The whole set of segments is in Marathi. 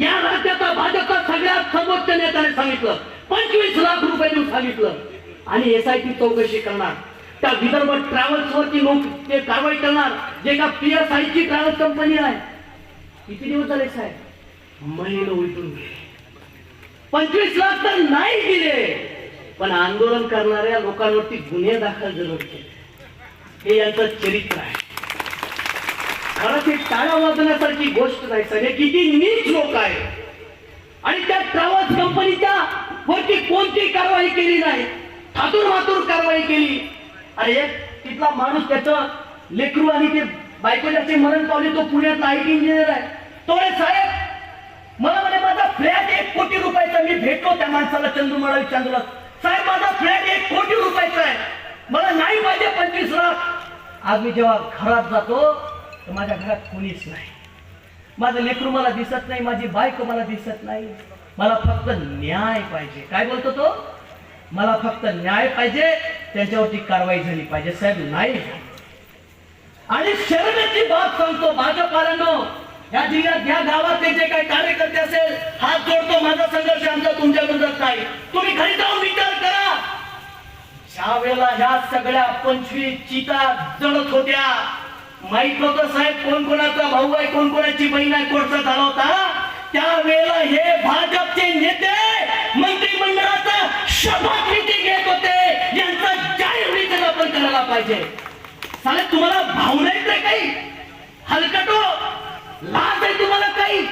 या राज्याचा भाजपचा सगळ्यात सर्वोच्च नेत्याने सांगितलं. पंचवीस लाख रुपये देऊन सांगितलं. आणि एस आय टी चौकशी करणार. त्या विदर्भ ट्रॅव्हल्स वरती लोक ते कारवाई करणार. जे का पी एस आय ची ट्रॅव्हल्स कंपनी आहे. किती दिवस झाले साहेब? महिने उलटून गेले. पंचवीस लाख तर नाही दिले. पण आंदोलन करणाऱ्या लोकांवरती गुन्हे दाखल जरूर केले. हे यांचं चरित्र आहे. खरं ते टाळ्या वाजवण्यासारखी गोष्ट नाही सर हे किती नीच लोक आहेत. आणि त्या ट्रॅव्हल्स कंपनीच्या वरती कोणती कारवाई केली नाही थातूर मातूर कारवाई केली. अरे एक तिथला माणूस त्याचं लेकरू आणि ते बायको मरण पावले तो पुण्यातला आय टी इंजिनियर आहे. तो साहेब मला म्हणे माझा फ्लॅट एक कोटी रुपयाचा मी भेटलो त्या माणसाला चंद्रमाळा विचारलं साहेब माझा फ्लॅट एक कोटी रुपयाचा आहे. मला नाही पाहिजे पंचवीस लाख. आज मी जेव्हा घरात जातो तर माझ्या घरात कोणीच नाही. माझं लेकरू मला दिसत नाही माझी बायको मला दिसत नाही. मला फक्त न्याय पाहिजे. काय बोलतो तो? मला फक्त न्याय पाहिजे त्यांच्यावरती कारवाई झाली पाहिजे. साहेब नाही आणि शरमेची बाब सांगतो भाजपालांनो. या जिल्ह्यात या गावातले जे काही कार्यकर्ते असेल हात जोडतो माझा संघर्ष आमचा तुमच्या विरोधात नाही. तुम्ही घरी जाऊन विचार करा. ज्या वेळेला ह्या सगळ्या पंचवीस चिता जळत होत्या माहीत होतं साहेब कोण कोणाचा भाऊ आहे कोण कोणाची बहीण आहे कोणचा झाला होता. त्यावेळेला हे भाजपचे नेते मंत्रिमंडळाचा शपथविधी घेत होते. यांचा जाहीर रित्या आपण करायला पाहिजे. साले तुम्हाला भावना येत काही. हलकटो. लाज आहे तुम्हाला काही.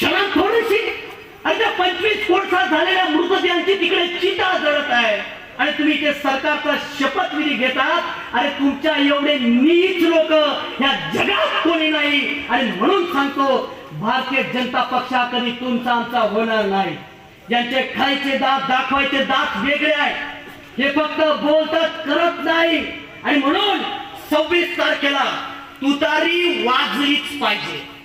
शरम थोडीशी. आणि त्या पंचवीस कोटसा झालेल्या मृतदेहांची तिकडे चिता जळत आहे. आणि तुम्ही ते सरकारचा शपथविधी घेतात. आणि तुमच्या एवढे नीच लोक या जगात कोणी नाही. आणि म्हणून सांगतो भारतीय जनता पक्षा कधी तुमचा आमचा होणार नाही. ज्यांचे खायचे दात दाखवायचे दात वेगळे आहेत हे फक्त बोलतात करत नाही. आणि म्हणून सव्वीस तारखेला तुतारी वाजलीच पाहिजे.